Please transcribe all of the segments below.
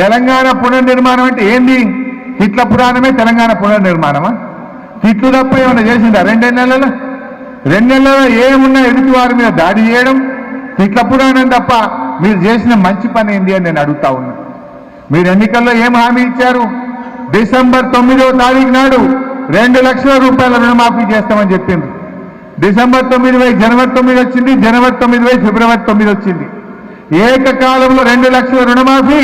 తెలంగాణ పునర్నిర్మాణం అంటే ఏంది? తిట్ల పురాణమే తెలంగాణ పునర్నిర్మాణమా? తిట్లు తప్ప ఏమైనా చేసిందా? రెండే నెలలు రెండు నెలల్లో ఏమున్నా ఎదుటి వారి మీద దాడి చేయడం? తిట్ల పురాణం తప్ప మీరు చేసిన మంచి పని ఏంది అని నేను అడుగుతా ఉన్నా. మీరు ఎన్నికల్లో ఏం హామీ ఇచ్చారు? డిసెంబర్ తొమ్మిదో తారీఖు నాడు రెండు లక్షల రూపాయల రుణమాఫీ చేస్తామని చెప్పిండ్రు. డిసెంబర్ తొమ్మిది వై జనవరి తొమ్మిది వచ్చింది జనవరి తొమ్మిది వై ఫిబ్రవరి తొమ్మిది వచ్చింది. ఏకకాలంలో రెండు లక్షల రుణమాఫీ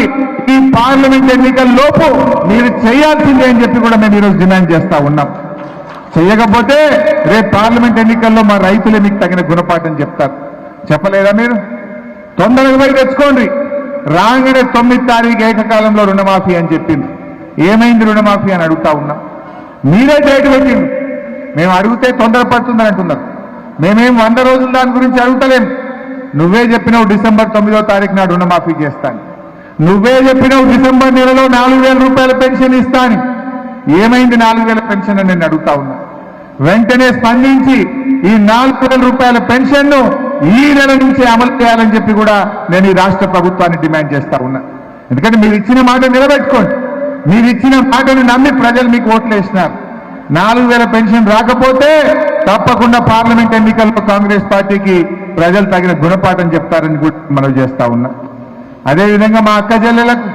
ఈ పార్లమెంట్ ఎన్నికల లోపు మీరు చేయాల్సిందే అని చెప్పి కూడా మేము ఈరోజు డిమాండ్ చేస్తా ఉన్నాం. చేయకపోతే రేపు పార్లమెంట్ ఎన్నికల్లో మా రైతులే మీకు తగిన గుణపాఠం చెప్తారు. చెప్పలేదా మీరు? తొందరగా పోయి తెచ్చుకోండి. రాగానే తొమ్మిది తారీఖు ఏకకాలంలో రుణమాఫీ అని చెప్పింది. ఏమైంది రుణమాఫీ అని అడుగుతా ఉన్నాం. మీరే డేట్ పెట్టింది మేము అడిగితే తొందరపడుతుందని అంటున్నారు. మేమేం వంద రోజులు దాని గురించి అడుగుతలేము నువ్వే చెప్పినావు డిసెంబర్ తొమ్మిదో తారీఖు నాడు రుణమాఫీ చేస్తాను. నువ్వే చెప్పినావు డిసెంబర్ నెలలో నాలుగు వేల రూపాయల పెన్షన్ ఇస్తాను. ఏమైంది నాలుగు వేల పెన్షన్ అని నేను అడుగుతా ఉన్నా. వెంటనే స్పందించి ఈ నాలుగు వేల రూపాయల పెన్షన్ను ఈ నెల నుంచి అమలు చేయాలని చెప్పి కూడా నేను ఈ రాష్ట్ర ప్రభుత్వాన్ని డిమాండ్ చేస్తా ఉన్నా. ఎందుకంటే మీరు ఇచ్చిన మాట నిలబెట్టుకోండి. మీరు ఇచ్చిన మాటను నమ్మి ప్రజలు మీకు ఓట్లు వేసినారు. నాలుగు వేల పెన్షన్ రాకపోతే తప్పకుండా పార్లమెంట్ ఎన్నికల్లో కాంగ్రెస్ పార్టీకి ప్రజలు తగిన గుణపాఠం చెప్తారని కూడా మనం చేస్తా ఉన్నా. అదేవిధంగా మా అక్క చెల్లెలకు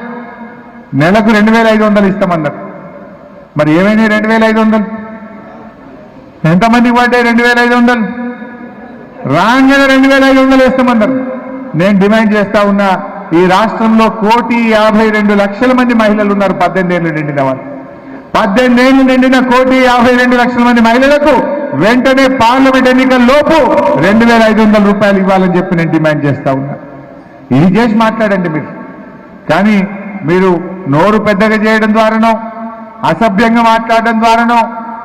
నెలకు రెండు వేల ఐదు వందలు ఇస్తామన్నారు. మరి ఏమైంది రెండు వేల ఐదు వందలు? ఎంతమందికి పడ్డాయి రెండు వేల ఐదు వందలు? రాగానే రెండు వేల ఐదు వందలు వేస్తామన్నారు నేను డిమాండ్ చేస్తా ఉన్నా ఈ రాష్ట్రంలో కోటి యాభై రెండు లక్షల మంది మహిళలు ఉన్నారు పద్దెనిమిది ఏళ్ళు నిండిన వాళ్ళు. పద్దెనిమిది ఏళ్ళు నిండిన కోటి యాభై రెండు లక్షల మంది మహిళలకు వెంటనే పార్లమెంట్ ఎన్నికల లోపు రెండు వేల ఐదు వందల రూపాయలు ఇవ్వాలని చెప్పి నేను డిమాండ్ చేస్తా ఉన్నా. ఇది చేసి మాట్లాడండి మీరు. కానీ మీరు నోరు పెద్దగా చేయడం ద్వారానో అసభ్యంగా మాట్లాడడం ద్వారానో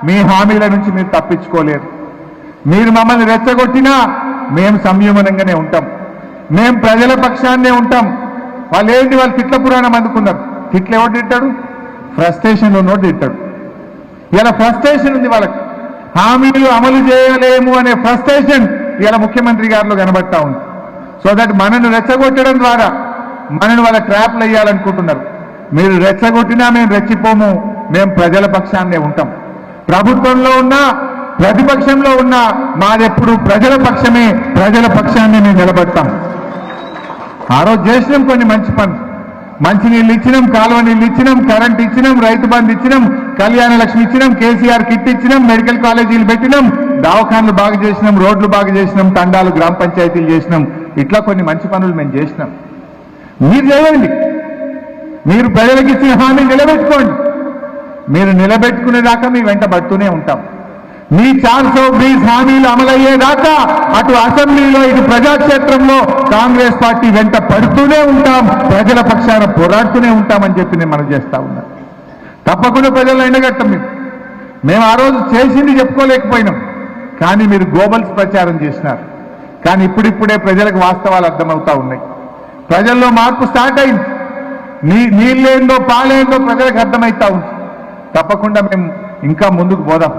మీ హామీల నుంచి మీరు తప్పించుకోలేరు. మీరు మమ్మల్ని రెచ్చగొట్టినా మేము సంయమనంగానే ఉంటాం. మేము ప్రజల పక్షాన్నే ఉంటాం. వాళ్ళు ఏంటి? వాళ్ళు తిట్ల పురాణం అందుకున్నారు. తిట్లు ఎవరు తిట్టాడు? ఫ్రస్ట్రేషన్ ఉన్నోడు తిట్టాడు. ఇలా ఫ్రస్ట్రేషన్ ఉంది వాళ్ళకి. హామీలు అమలు చేయలేము అనే ఫ్రస్ట్రేషన్ ఇలా ముఖ్యమంత్రి గారిలో కనబడతా ఉంది. సో దట్ మనను రెచ్చగొట్టడం ద్వారా మనను వాళ్ళ ట్రాప్లు వేయాలనుకుంటున్నారు. మీరు రెచ్చగొట్టినా మేము రెచ్చిపోము. మేము ప్రజల పక్షాన్నే ఉంటాం. ప్రభుత్వంలో ఉన్నా ప్రతిపక్షంలో ఉన్నా మాదెప్పుడు ప్రజల పక్షమే ప్రజల పక్షాన్ని మేము నిలబడతాం. ఆ రోజు చేసినాం కొన్ని మంచి పనులు. మంచి నీళ్ళు ఇచ్చినాం కాలువ నీళ్ళు ఇచ్చినాం కరెంట్ ఇచ్చినాం రైతు బంధు ఇచ్చినాం కళ్యాణ లక్ష్మి ఇచ్చినాం కేసీఆర్ కిట్ ఇచ్చినాం మెడికల్ కాలేజీలు పెట్టినాం దవాఖాన్లు బాగా చేసినాం రోడ్లు బాగా చేసినాం తండాలు గ్రామ పంచాయతీలు చేసినాం ఇట్లా కొన్ని మంచి పనులు మేము చేసినాం. మీరు చేయండి మీరు ప్రజలకు ఇచ్చిన హామీ నిలబెట్టుకోండి. మీరు నిలబెట్టుకునేదాకా మీ వెంట పడుతూనే ఉంటాం. మీ ఛాన్స్ సో బ్రీజ్ హామీలు అమలయ్యేదాకా అటు అసెంబ్లీలో ఇటు ప్రజాక్షేత్రంలో కాంగ్రెస్ పార్టీ వెంట పడుతూనే ఉంటాం. ప్రజల పక్షాన పోరాడుతూనే ఉంటామని చెప్పి నేను మనం చేస్తా ఉన్నా. తప్పకుండా ప్రజలు ఎండగట్టం మీరు. మేము ఆ రోజు చేసింది చెప్పుకోలేకపోయినాం. కానీ మీరు గోబల్స్ ప్రచారం చేసినారు. కానీ ఇప్పుడిప్పుడే ప్రజలకు వాస్తవాలు అర్థమవుతా ఉన్నాయి. ప్రజల్లో మార్పు స్టార్ట్ అయింది. నీ నీళ్ళేందో పాలేందో ప్రజలకు అర్థమవుతా ఉంది. తప్పకుండా మేము ఇంకా ముందుకు పోదాం.